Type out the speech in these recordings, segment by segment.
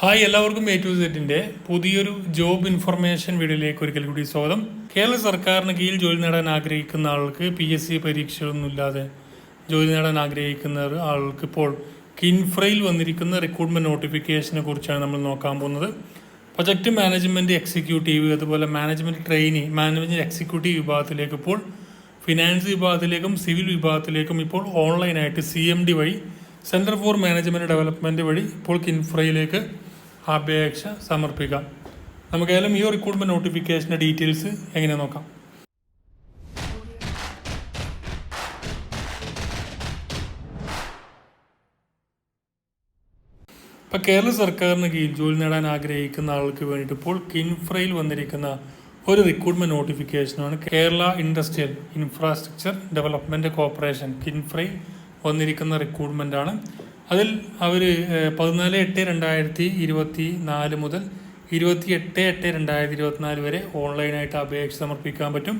Hi എല്ലാവർക്കും A to സെറ്റിന്റെ പുതിയൊരു ജോബ് ഇൻഫർമേഷൻ വീഡിയോയിലേക്ക് ഒരിക്കൽ കൂടി സ്വാഗതം. കേരള സർക്കാരിന് കീഴിൽ ജോലി നേടാൻ ആഗ്രഹിക്കുന്ന ആൾക്ക് പി എസ് സി പരീക്ഷകളൊന്നുമില്ലാതെ ജോലി നേടാൻ ആഗ്രഹിക്കുന്ന ആൾക്ക് ഇപ്പോൾ കിൻഫ്രയിൽ വന്നിരിക്കുന്ന റിക്രൂട്ട്മെന്റ് നോട്ടിഫിക്കേഷനെ കുറിച്ചാണ് നമ്മൾ നോക്കാൻ പോകുന്നത്. പ്രൊജക്ട് മാനേജ്മെന്റ് എക്സിക്യൂട്ടീവ് അതുപോലെ മാനേജ്മെന്റ് ട്രെയിനി മാനേജ്മെന്റ് എക്സിക്യൂട്ടീവ് വിഭാഗത്തിലേക്ക് ഇപ്പോൾ ഫിനാൻസ് വിഭാഗത്തിലേക്കും സിവിൽ വിഭാഗത്തിലേക്കും ഇപ്പോൾ ഓൺലൈനായിട്ട് സി എം ഡി വഴി സെന്റർ ഫോർ മാനേജ്മെന്റ് ഡെവലപ്മെന്റ് വഴി ഇപ്പോൾ കിൻഫ്രയിലേക്ക് അപേക്ഷ സമർപ്പിക്കാം. നമുക്കായാലും ഈ റിക്രൂട്ട്മെന്റ് നോട്ടിഫിക്കേഷന്റെ ഡീറ്റെയിൽസ് എങ്ങനെ നോക്കാം? ഇപ്പൊ കേരള സർക്കാരിന് കീഴിൽ ജോലി നേടാൻ ആഗ്രഹിക്കുന്ന ആൾക്ക് വേണ്ടിയിട്ട് ഇപ്പോൾ കിൻഫ്രയിൽ വന്നിരിക്കുന്ന ഒരു recruitment നോട്ടിഫിക്കേഷനാണ് Kerala industrial infrastructure development corporation കിൻഫ്രയിൽ വന്നിരിക്കുന്ന റിക്രൂട്ട്മെന്റ് ആണ്. അതിൽ അവർ പതിനാല് എട്ട് രണ്ടായിരത്തി ഇരുപത്തി നാല് മുതൽ ഇരുപത്തി എട്ട് എട്ട് രണ്ടായിരത്തി ഇരുപത്തിനാല് വരെ ഓൺലൈനായിട്ട് അപേക്ഷ സമർപ്പിക്കാൻ പറ്റും.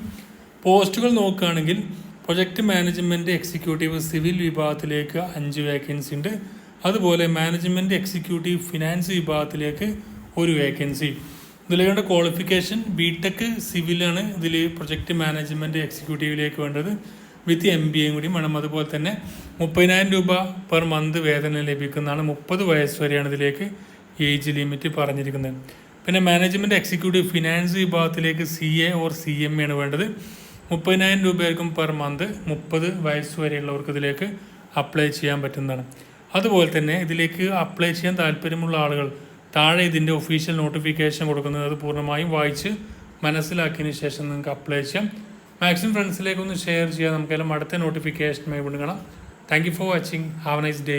പോസ്റ്റുകൾ നോക്കുകയാണെങ്കിൽ പ്രൊജക്ട് മാനേജ്മെന്റ് എക്സിക്യൂട്ടീവ് സിവിൽ വിഭാഗത്തിലേക്ക് അഞ്ച് വേക്കൻസി ഉണ്ട്. അതുപോലെ മാനേജ്മെന്റ് എക്സിക്യൂട്ടീവ് ഫിനാൻസ് വിഭാഗത്തിലേക്ക് ഒരു വേക്കൻസി ഇതിലേണ്ട ക്വാളിഫിക്കേഷൻ ബി ടെക് സിവിലാണ് ഇതിൽ പ്രൊജക്ട് മാനേജ്മെന്റ് എക്സിക്യൂട്ടീവിലേക്ക് വേണ്ടത്. വിത്ത് എം ബി എയും കൂടി വേണം. അതുപോലെ തന്നെ മുപ്പതിനായിരം രൂപ പെർ മന്ത് വേതനം ലഭിക്കുന്നതാണ് മുപ്പത് വയസ്സ് വരെയാണ് ഇതിലേക്ക് ഏജ് ലിമിറ്റ് പറഞ്ഞിരിക്കുന്നത്. പിന്നെ മാനേജ്മെന്റ് എക്സിക്യൂട്ടീവ് ഫിനാൻസ് വിഭാഗത്തിലേക്ക് C A or C M ആണ് വേണ്ടത്. മുപ്പതിനായിരം രൂപയായിരിക്കും പെർ മന്ത് മുപ്പത് വയസ്സ് വരെയുള്ളവർക്ക് ഇതിലേക്ക് അപ്ലൈ ചെയ്യാൻ പറ്റുന്നതാണ്. അതുപോലെ തന്നെ ഇതിലേക്ക് അപ്ലൈ ചെയ്യാൻ താല്പര്യമുള്ള ആളുകൾ താഴെ ഇതിന്റെ ഒഫീഷ്യൽ നോട്ടിഫിക്കേഷൻ കൊടുക്കുന്നത് അത് പൂർണമായും വായിച്ച് മനസ്സിലാക്കിയതിന് ശേഷം നിങ്ങൾക്ക് അപ്ലൈ ചെയ്യാം. മാക്സിമം ഫ്രണ്ട്സിലേക്ക് ഒന്ന് ഷെയർ ചെയ്യാം. നമുക്കെല്ലാം അടുത്ത നോട്ടിഫിക്കേഷനുമായി വീണ്ടും കാണാം thank you for watching have nice day